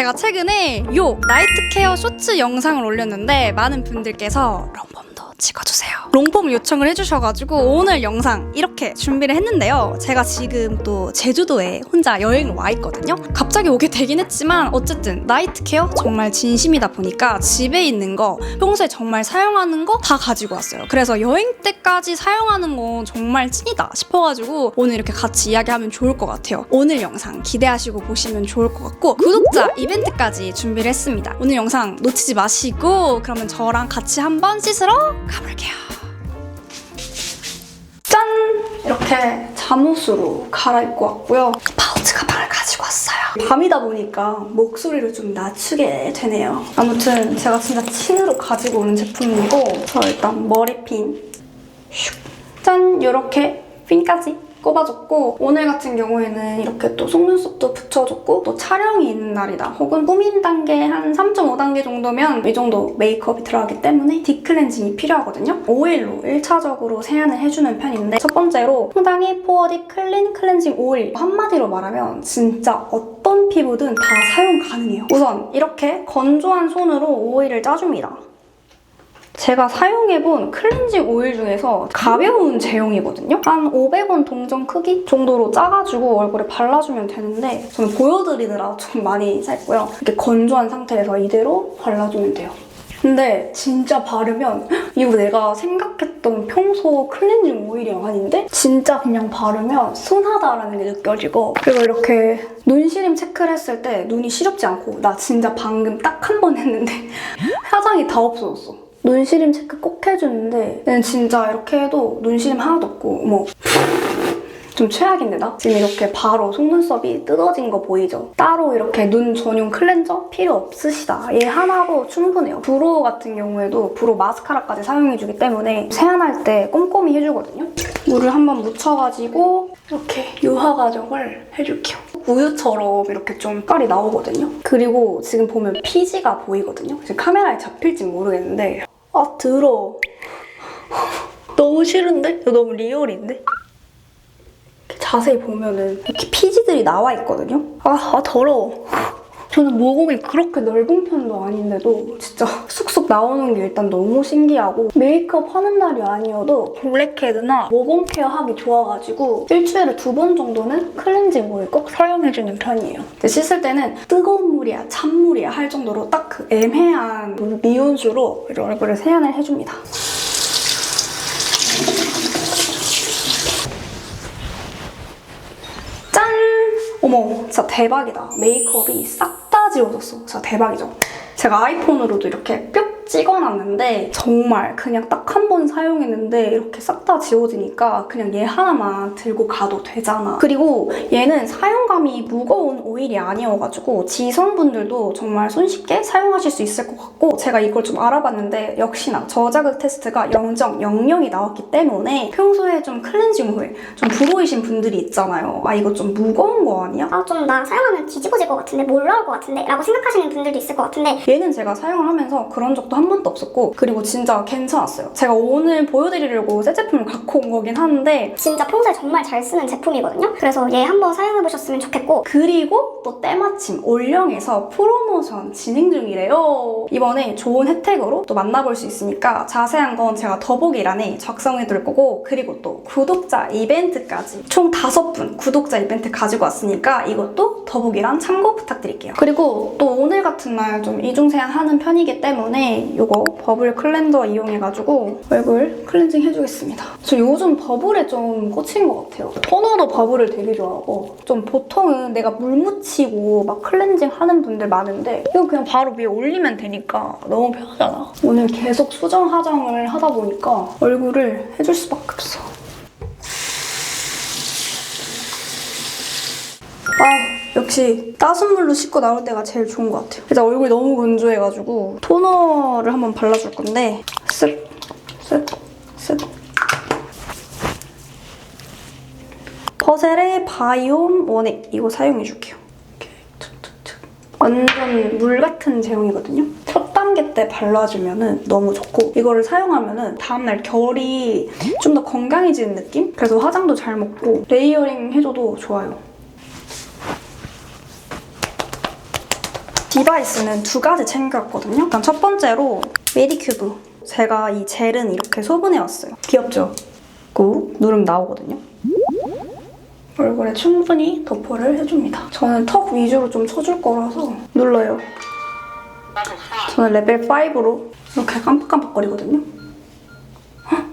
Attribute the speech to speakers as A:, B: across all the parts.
A: 제가 최근에 요 나이트 케어 쇼츠 영상을 올렸는데 많은 분들께서 롱폼도 찍어주세요. 롱폼을 요청을 해주셔가지고 오늘 영상 이렇게 준비를 했는데요. 제가 지금 또 제주도에 혼자 여행을 와 있거든요. 갑자기 오게 되긴 했지만 어쨌든 나이트 케어 정말 진심이다 보니까 집에 있는 거 평소에 정말 사용하는 거 다 가지고 왔어요. 그래서 여행 때까지 사용하는 건 정말 찐이다 싶어가지고 오늘 이렇게 같이 이야기하면 좋을 것 같아요. 오늘 영상 기대하시고 보시면 좋을 것 같고 구독자 이벤트까지 준비를 했습니다. 오늘 영상 놓치지 마시고 그러면 저랑 같이 한번 씻으러 가볼게요. 짠! 이렇게 잠옷으로 갈아입고 왔고요. 파우치 가방을 가지고 왔어요. 밤이다 보니까 목소리를 좀 낮추게 되네요. 아무튼 제가 진짜 친으로 가지고 오는 제품이고 저 일단 머리핀 슉. 짠! 이렇게 핀까지 꼽아줬고 오늘 같은 경우에는 이렇게 또 속눈썹도 붙여줬고 또 촬영이 있는 날이다 혹은 꾸민 단계 한 3.5단계 정도면 이 정도 메이크업이 들어가기 때문에 딥클렌징이 필요하거든요. 오일로 1차적으로 세안을 해주는 편인데 첫 번째로 홍당이 포어디 클린 클렌징 오일 한마디로 말하면 진짜 어떤 피부든 다 사용 가능해요. 우선 이렇게 건조한 손으로 오일을 짜줍니다. 제가 사용해본 클렌징 오일 중에서 가벼운 제형이거든요? 한 500원 동전 크기 정도로 짜가지고 얼굴에 발라주면 되는데 저는 보여드리느라 좀 많이 쌌고요. 이렇게 건조한 상태에서 이대로 발라주면 돼요. 근데 진짜 바르면 이거 내가 생각했던 평소 클렌징 오일이 아닌데 진짜 그냥 바르면 순하다라는 게 느껴지고 그리고 이렇게 눈시림 체크를 했을 때 눈이 시렵지 않고 나 진짜 방금 딱 한 번 했는데 화장이 다 없어졌어. 눈시림 체크 꼭 해주는데 얘는 진짜 이렇게 해도 눈시림 하나도 없고 뭐 좀 최악인데 나? 지금 이렇게 바로 속눈썹이 뜯어진 거 보이죠? 따로 이렇게 눈 전용 클렌저 필요 없으시다. 얘 하나로 충분해요. 브로우 같은 경우에도 브로우 마스카라까지 사용해주기 때문에 세안할 때 꼼꼼히 해주거든요. 물을 한번 묻혀가지고 이렇게 유화 과정을 해줄게요. 우유처럼 이렇게 좀 깔이 나오거든요. 그리고 지금 보면 피지가 보이거든요. 지금 카메라에 잡힐지 모르겠는데 아 더러워. 너무 싫은데? 이거 너무 리얼인데? 자세히 보면은 이렇게 피지들이 나와 있거든요. 아, 아 더러워. 저는 모공이 그렇게 넓은 편도 아닌데도 진짜 쑥쑥 나오는 게 일단 너무 신기하고 메이크업 하는 날이 아니어도 블랙헤드나 모공 케어 하기 좋아가지고 일주일에 두 번 정도는 클렌징 오일 꼭 사용해주는 편이에요. 씻을 때는 뜨거운 물이야 찬물이야 할 정도로 딱 그 애매한 미온수로 얼굴에 세안을 해줍니다. 짠! 어머, 진짜 대박이다. 메이크업이 싹 다 지워졌어. 진짜 대박이죠? 제가 아이폰으로도 이렇게 뿅 찍어놨는데 정말 그냥 딱 한 번 사용했는데 이렇게 싹 다 지워지니까 그냥 얘 하나만 들고 가도 되잖아. 그리고 얘는 사용감이 무거운 오일이 아니어가지고 지성분들도 정말 손쉽게 사용하실 수 있을 것 같고 제가 이걸 좀 알아봤는데 역시나 저자극 테스트가 0.00이 나왔기 때문에 평소에 좀 클렌징 오일 좀 불호이신 분들이 있잖아요. 아 이거 좀 무거운 거 아니야?
B: 아 좀 나 사용하면 뒤집어질 것 같은데 못 나올 것 같은데 라고 생각하시는 분들도 있을 것 같은데
A: 얘는 제가 사용을 하면서 그런 적도 한 번도 없었고 그리고 진짜 괜찮았어요. 제가 오늘 보여드리려고 새 제품을 갖고 온 거긴 한데
B: 진짜 평소에 정말 잘 쓰는 제품이거든요 그래서 얘 한번 사용해보셨으면 좋겠고
A: 그리고 또 때마침 올영에서 프로모션 진행 중이래요. 이번에 좋은 혜택으로 또 만나볼 수 있으니까 자세한 건 제가 더보기란에 작성해둘 거고 그리고 또 구독자 이벤트까지 총 다섯 분 구독자 이벤트 가지고 왔으니까 이것도 더보기란 참고 부탁드릴게요. 그리고 또 오늘 같은 날 좀 이중세안 하는 편이기 때문에 이거 버블 클렌저 이용해가지고 얼굴 클렌징 해주겠습니다. 저 요즘 버블에 좀 꽂힌 것 같아요. 토너도 버블을 되게 좋아하고 좀 보통은 내가 물 묻히고 막 클렌징 하는 분들 많은데 이거 그냥 바로 위에 올리면 되니까 너무 편하잖아. 오늘 계속 수정 화장을 하다 보니까 얼굴을 해줄 수밖에 없어. 아 역시 따순 물로 씻고 나올 때가 제일 좋은 것 같아요. 일단 얼굴이 너무 건조해가지고 토너를 한번 발라줄 건데 쓱, 쓱, 쓱. 퍼셀의 바이옴 원액 이거 사용해줄게요. 완전 물 같은 제형이거든요. 첫 단계 때 발라주면 너무 좋고 이거를 사용하면 다음날 결이 좀 더 건강해지는 느낌? 그래서 화장도 잘 먹고 레이어링 해줘도 좋아요. 디바이스는 두 가지 챙겨왔거든요. 일단 첫 번째로 메디큐브. 제가 이 젤은 이렇게 소분해왔어요. 귀엽죠? 꾹 누르면 나오거든요. 얼굴에 충분히 도포를 해줍니다. 저는 턱 위주로 좀 쳐줄 거라서 눌러요. 저는 레벨 5로 이렇게 깜빡깜빡거리거든요. 헉?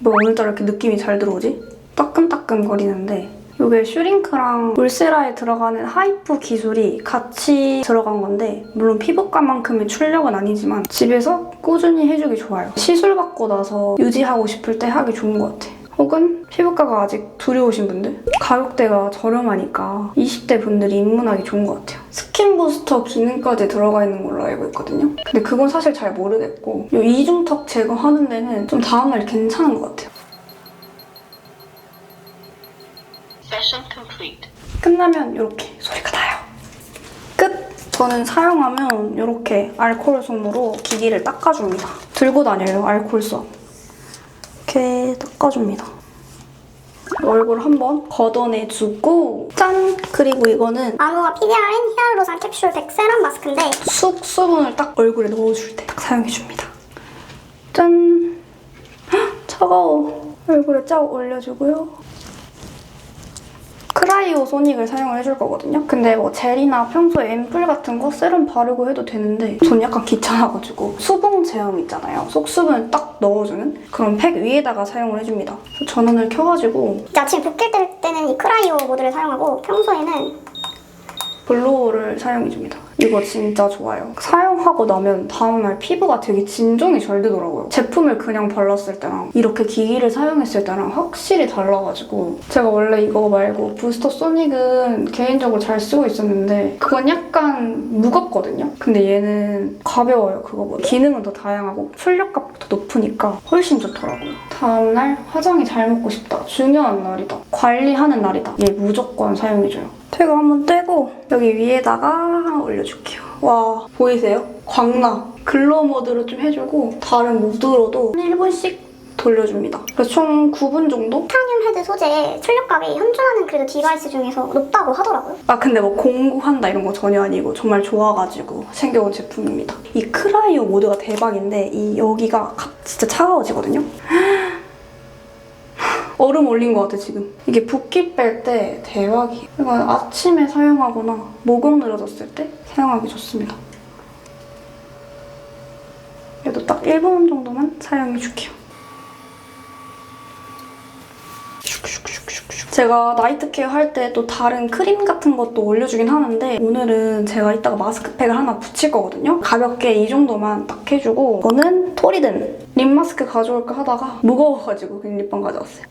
A: 뭐 오늘따라 이렇게 느낌이 잘 들어오지? 따끔따끔 거리는데 이게 슈링크랑 울세라에 들어가는 하이프 기술이 같이 들어간 건데 물론 피부과만큼의 출력은 아니지만 집에서 꾸준히 해주기 좋아요. 시술 받고 나서 유지하고 싶을 때 하기 좋은 것 같아. 혹은 피부과가 아직 두려우신 분들 가격대가 저렴하니까 20대 분들이 입문하기 좋은 것 같아요. 스킨 부스터 기능까지 들어가 있는 걸로 알고 있거든요. 근데 그건 사실 잘 모르겠고 이 이중턱 제거하는 데는 좀 다음날 괜찮은 것 같아요.
C: Session complete.
A: 끝나면 이렇게 소리가 나요. 끝! 저는 사용하면 이렇게 알코올 솜으로 기기를 닦아줍니다. 들고 다녀요, 알코올 솜. 이렇게 닦아줍니다. 얼굴 한번 걷어내주고 짠! 그리고 이거는
B: 아노아 PDRN 히알루로산 캡슐 100 세럼 마스크인데
A: 쑥 수분을 딱 얼굴에 넣어줄 때 딱 사용해줍니다. 짠! 헉, 차가워. 얼굴에 쫙 올려주고요. 크라이오 소닉을 사용을 해줄 거거든요. 근데 뭐 젤이나 평소에 앰플 같은 거 세럼 바르고 해도 되는데 전 약간 귀찮아가지고 수분 제형 있잖아요. 속수분을 딱 넣어주는 그런 팩 위에다가 사용을 해줍니다. 전원을 켜가지고
B: 이제 아침에 붓길 뜰 때는 이 크라이오 모드를 사용하고 평소에는
A: 블로우를 사용해줍니다. 이거 진짜 좋아요. 사용하고 나면 다음날 피부가 되게 진정이 잘 되더라고요. 제품을 그냥 발랐을 때랑 이렇게 기기를 사용했을 때랑 확실히 달라가지고 제가 원래 이거 말고 부스터 소닉은 개인적으로 잘 쓰고 있었는데 그건 약간 무겁거든요. 근데 얘는 가벼워요, 그거보다. 기능은 더 다양하고 출력값도 높으니까 훨씬 좋더라고요. 다음날 화장이 잘 먹고 싶다. 중요한 날이다. 관리하는 날이다. 얘 무조건 사용해줘요. 퇴근 한번 떼고 여기 위에다가 올려줄게요. 와 보이세요? 광나 글로우 모드로 좀 해주고 다른 모드로도 1분씩 돌려줍니다. 그래서 총 9분 정도?
B: 타늄 헤드 소재 출력값이 현존하는 그래도 디바이스 중에서 높다고 하더라고요.
A: 아 근데 뭐 공구한다 이런 거 전혀 아니고 정말 좋아가지고 챙겨온 제품입니다. 이 크라이오 모드가 대박인데 이 여기가 가- 진짜 차가워지거든요. 얼음 올린 것 같아 지금. 이게 붓기 뺄 때 대박이에요. 이건 아침에 사용하거나 모공 늘어졌을 때 사용하기 좋습니다. 그래도 딱 1분 정도만 사용해줄게요. 제가 나이트 케어 할 때 또 다른 크림 같은 것도 올려주긴 하는데 오늘은 제가 이따가 마스크팩을 하나 붙일 거거든요. 가볍게 이 정도만 딱 해주고 이거는 토리든 립 마스크 가져올까 하다가 무거워가지고 그냥 립밤 가져왔어요.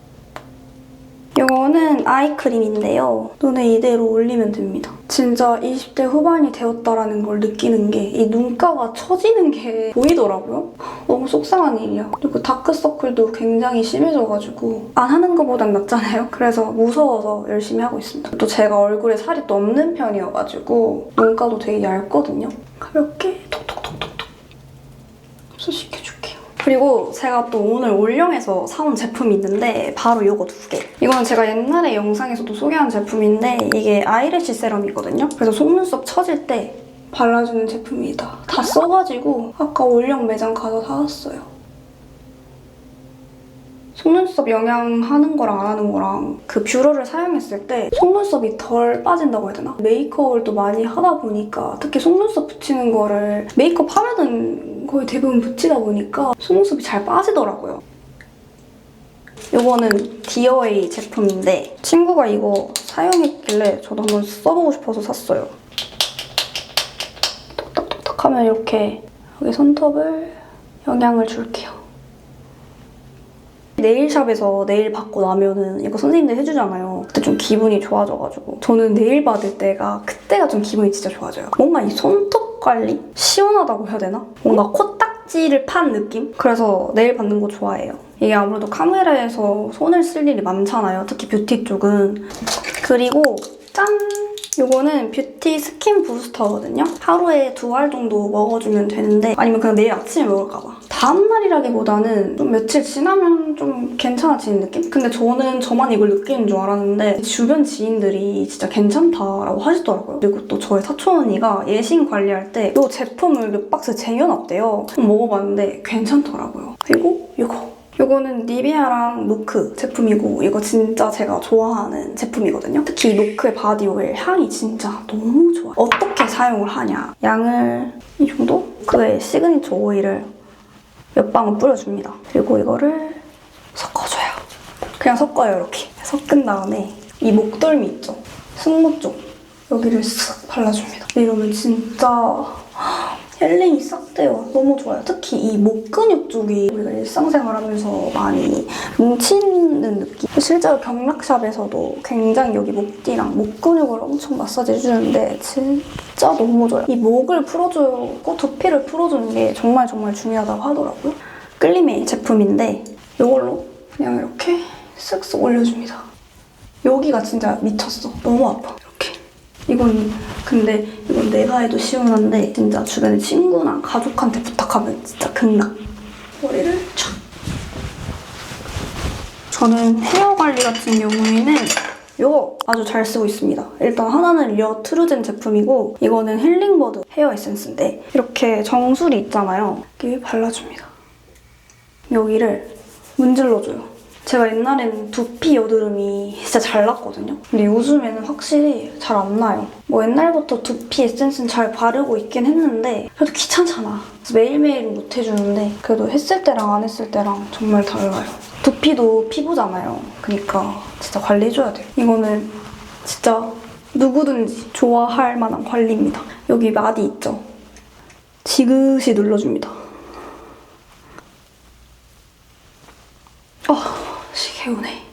A: 이거는 아이크림인데요. 눈에 이대로 올리면 됩니다. 진짜 20대 후반이 되었다라는 걸 느끼는 게 이 눈가가 처지는 게 보이더라고요. 너무 속상한 일이야. 그리고 다크서클도 굉장히 심해져가지고 안 하는 것보단 낫잖아요. 그래서 무서워서 열심히 하고 있습니다. 또 제가 얼굴에 살이 또 없는 편이어가지고 눈가도 되게 얇거든요. 가볍게 톡톡톡톡톡 흡수시켜줄게요. 그리고 제가 또 오늘 올영에서 사온 제품이 있는데 바로 이거 두 개. 이거는 제가 옛날에 영상에서도 소개한 제품인데 이게 아이래쉬 세럼이거든요. 그래서 속눈썹 처질 때 발라주는 제품이다. 다 써가지고 아까 올영 매장 가서 사왔어요. 속눈썹 영양하는 거랑 안 하는 거랑 그 뷰러를 사용했을 때 속눈썹이 덜 빠진다고 해야 되나? 메이크업을 또 많이 하다 보니까 특히 속눈썹 붙이는 거를 메이크업 하면은 거의 대부분 붙이다 보니까 속눈썹이 잘 빠지더라고요. 이거는 디어웨이 제품인데 친구가 이거 사용했길래 저도 한번 써보고 싶어서 샀어요. 톡톡톡톡 하면 이렇게 여기 손톱을 영양을 줄게요. 네일샵에서 네일 받고 나면은 이거 선생님들 해주잖아요. 그때 좀 기분이 좋아져가지고 저는 네일 받을 때가 그때가 좀 기분이 진짜 좋아져요. 뭔가 이 손톱 관리 시원하다고 해야 되나? 뭔가 코딱지를 판 느낌? 그래서 네일 받는 거 좋아해요. 이게 아무래도 카메라에서 손을 쓸 일이 많잖아요. 특히 뷰티 쪽은. 그리고 짠! 이거는 뷰티 스킨 부스터거든요. 하루에 두 알 정도 먹어주면 되는데 아니면 그냥 내일 아침에 먹을까 봐. 다음날이라기보다는 좀 며칠 지나면 좀 괜찮아지는 느낌? 근데 저는 저만 이걸 느끼는 줄 알았는데 주변 지인들이 진짜 괜찮다라고 하시더라고요. 그리고 또 저희 사촌 언니가 예신 관리할 때 이 제품을 몇 박스 쟁여놨대요. 먹어봤는데 괜찮더라고요. 그리고 이거. 이거는 니베아랑 노크 제품이고 이거 진짜 제가 좋아하는 제품이거든요. 특히 이 노크의 바디 오일 향이 진짜 너무 좋아요. 어떻게 사용을 하냐. 양을 이 정도? 그의 시그니처 오일을 몇 방울 뿌려줍니다. 그리고 이거를 섞어줘요. 그냥 섞어요, 이렇게. 섞은 다음에 이 목덜미 있죠? 승모 쪽 여기를 쓱 발라줍니다. 이러면 진짜 힐링이 싹 돼요. 너무 좋아요. 특히 이 목 근육 쪽이 우리가 일상생활하면서 많이 뭉치는 느낌. 실제로 경락샵에서도 굉장히 여기 목뒤랑 목 근육을 엄청 마사지 해주는데 진짜 너무 좋아요. 이 목을 풀어주고 두피를 풀어주는 게 정말 정말 중요하다고 하더라고요. 끌림의 제품인데 이걸로 그냥 이렇게 쓱쓱 올려줍니다. 여기가 진짜 미쳤어. 너무 아파. 이렇게. 이건 근데 이건 내가 해도 시원한데 진짜 주변에 친구나 가족한테 부탁하면 진짜 극락. 머리를 촥. 저는 헤어 관리 같은 경우에는 이거 아주 잘 쓰고 있습니다. 일단 하나는 리어 트루젠 제품이고 이거는 힐링버드 헤어 에센스인데 이렇게 정수리 있잖아요. 여기 발라줍니다. 여기를 문질러줘요. 제가 옛날에는 두피 여드름이 진짜 잘 났거든요. 근데 요즘에는 확실히 잘 안 나요. 뭐 옛날부터 두피 에센스는 잘 바르고 있긴 했는데 그래도 귀찮잖아. 매일매일은 못 해주는데 그래도 했을 때랑 안 했을 때랑 정말 달라요. 두피도 피부잖아요. 그러니까 진짜 관리해줘야 돼요. 이거는 진짜 누구든지 좋아할 만한 관리입니다. 여기 마디 있죠? 지그시 눌러줍니다. 아, 시계 오네.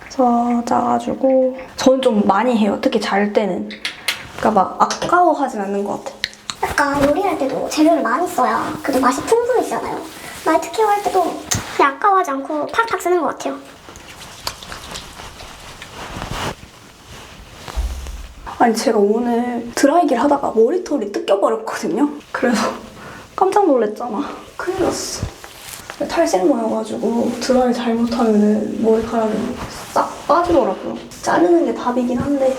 A: 그래서 짜가지고 저는 좀 많이 해요. 특히 잘 때는. 그러니까 막 아까워하진 않는 것 같아.
B: 약간 요리할 때도 재료를 많이 써야 그래도 맛이 풍부해지잖아요. 나이트 케어 할 때도 그냥 아까워하지 않고 팍팍 쓰는 것 같아요.
A: 아니 제가 오늘 드라이기를 하다가 머리털이 뜯겨버렸거든요. 그래서 깜짝 놀랐잖아. 큰일 났어. 탈색 모여가지고 드라이 잘못하면 머리카락이 싹 빠지더라고요. 자르는 게 답이긴 한데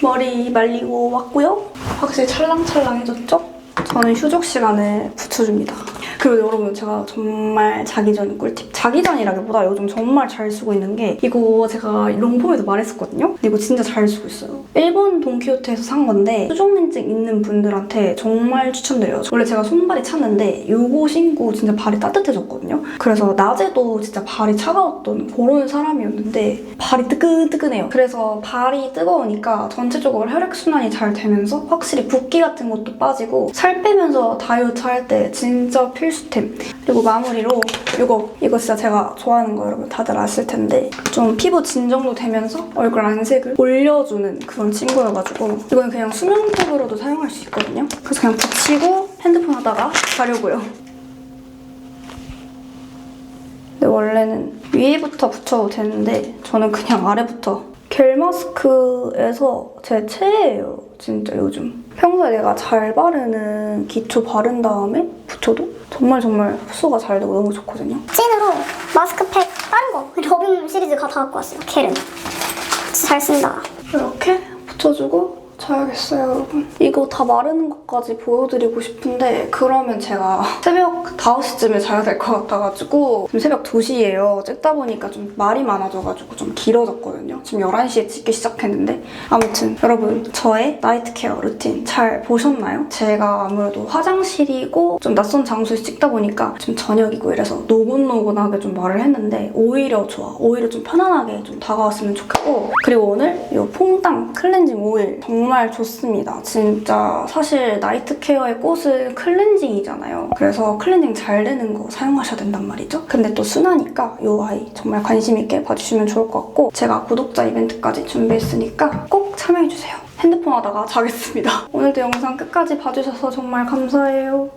A: 머리 말리고 왔고요. 확실히 찰랑찰랑해졌죠? 저는 휴족 시간을 붙여줍니다. 그리고 여러분 제가 정말 자기 전 꿀팁. 자기 전이라기보다 요즘 정말 잘 쓰고 있는 게 이거 제가 롱폼에도 말했었거든요. 근데 이거 진짜 잘 쓰고 있어요. 일본 돈키호테에서 산 건데 수족냉증 있는 분들한테 정말 추천드려요. 원래 제가 손발이 찼는데 이거 신고 진짜 발이 따뜻해졌거든요. 그래서 낮에도 진짜 발이 차가웠던 그런 사람이었는데 발이 뜨끈뜨끈해요. 그래서 발이 뜨거우니까 전체적으로 혈액순환이 잘 되면서 확실히 붓기 같은 것도 빠지고 살 빼면서 다이어트 할 때 진짜 필 수템. 그리고 마무리로 이거 이거 진짜 제가 좋아하는 거 여러분 다들 아실 텐데 좀 피부 진정도 되면서 얼굴 안색을 올려주는 그런 친구여가지고 이거는 그냥 수면팩으로도 사용할 수 있거든요. 그래서 그냥 붙이고 핸드폰 하다가 자려고요. 근데 원래는 위에부터 붙여도 되는데 저는 그냥 아래부터 겔 마스크에서 제 최애예요 진짜 요즘 평소에 내가 잘 바르는 기초 바른 다음에 붙여도 정말 정말 흡수가 잘 되고 너무 좋거든요
B: 찐으로 마스크팩 다른 거 러빙 시리즈 가 다 갖고 왔어요. 진짜 잘 쓴다.
A: 이렇게 붙여주고 자야겠어요, 여러분. 이거 다 마르는 것까지 보여드리고 싶은데 그러면 제가 새벽 5시쯤에 자야 될 것 같아가지고 지금 새벽 2시예요. 찍다 보니까 좀 말이 많아져가지고 좀 길어졌거든요. 지금 11시에 찍기 시작했는데 아무튼 여러분 저의 나이트 케어 루틴 잘 보셨나요? 제가 아무래도 화장실이고 좀 낯선 장소에서 찍다 보니까 좀 저녁이고 이래서 노곤노곤하게 좀 말을 했는데 오히려 좋아. 오히려 좀 편안하게 좀 다가왔으면 좋겠고 그리고 오늘 이 퐁당 클렌징 오일 정말 좋습니다. 진짜 사실 나이트 케어의 꽃은 클렌징이잖아요. 그래서 클렌징 잘 되는 거 사용하셔야 된단 말이죠. 근데 또 순하니까 이 아이 정말 관심 있게 봐주시면 좋을 것 같고 제가 구독자 이벤트까지 준비했으니까 꼭 참여해주세요. 핸드폰 하다가 자겠습니다. 오늘도 영상 끝까지 봐주셔서 정말 감사해요.